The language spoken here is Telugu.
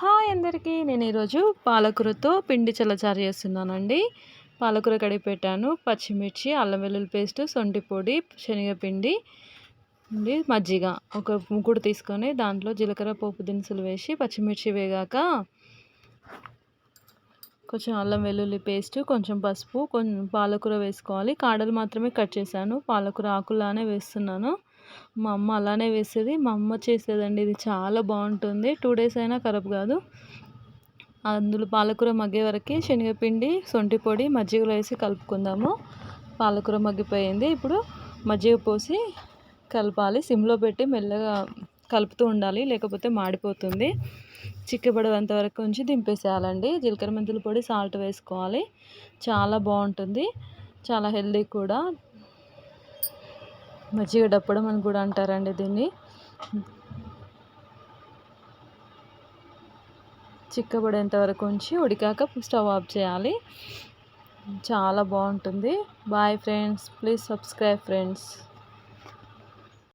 హాయ్ అందరికీ. నేను ఈరోజు పాలకూరతో పిండి చల్లచారు చేస్తున్నానండి. పాలకూర కడిగి పెట్టాను. పచ్చిమిర్చి అల్లం వెల్లుల్లి పేస్ట్ సొంటి పొడి శనగపిండి మజ్జిగ. ఒక ముగ్గుడు తీసుకొని దాంట్లో జీలకర్ర పోపు దినుసులు వేసి పచ్చిమిర్చి వేగాక కొంచెం అల్లం వెల్లుల్లి పేస్ట్ కొంచెం పసుపు కొంచెం పాలకూర వేసుకోవాలి. కాడలు మాత్రమే కట్ చేశాను. పాలకూర ఆకులానే వేస్తున్నాను. మా అమ్మ అలానే వేసేది మా అమ్మ చేసేదండి. ఇది చాలా బాగుంటుంది. టూ డేస్ అయినా ఖరాబ్ కాదు. అందులో పాలకూర మగ్గే వరకు శనగపిండి సొంటి పొడి మజ్జిగలో వేసి కలుపుకుందాము. పాలకూర మగ్గిపోయింది. ఇప్పుడు మజ్జిగ పోసి కలపాలి. సిమ్లో పెట్టి మెల్లగా కలుపుతూ ఉండాలి. లేకపోతే మాడిపోతుంది. చిక్కబడేంత వరకు ఉంచి దింపేసేయాలండి. జీలకర్ర మెంతుల పొడి సాల్ట్ వేసుకోవాలి. చాలా బాగుంటుంది. చాలా హెల్దీ కూడా. మజ్జిగ డప్పడం అని కూడా అంటారండి దీన్ని. చిక్కబడేంత వరకు ఉంచి ఉడికాక స్టవ్ ఆఫ్ చేయాలి. చాలా బాగుంటుంది. Bye friends please subscribe friends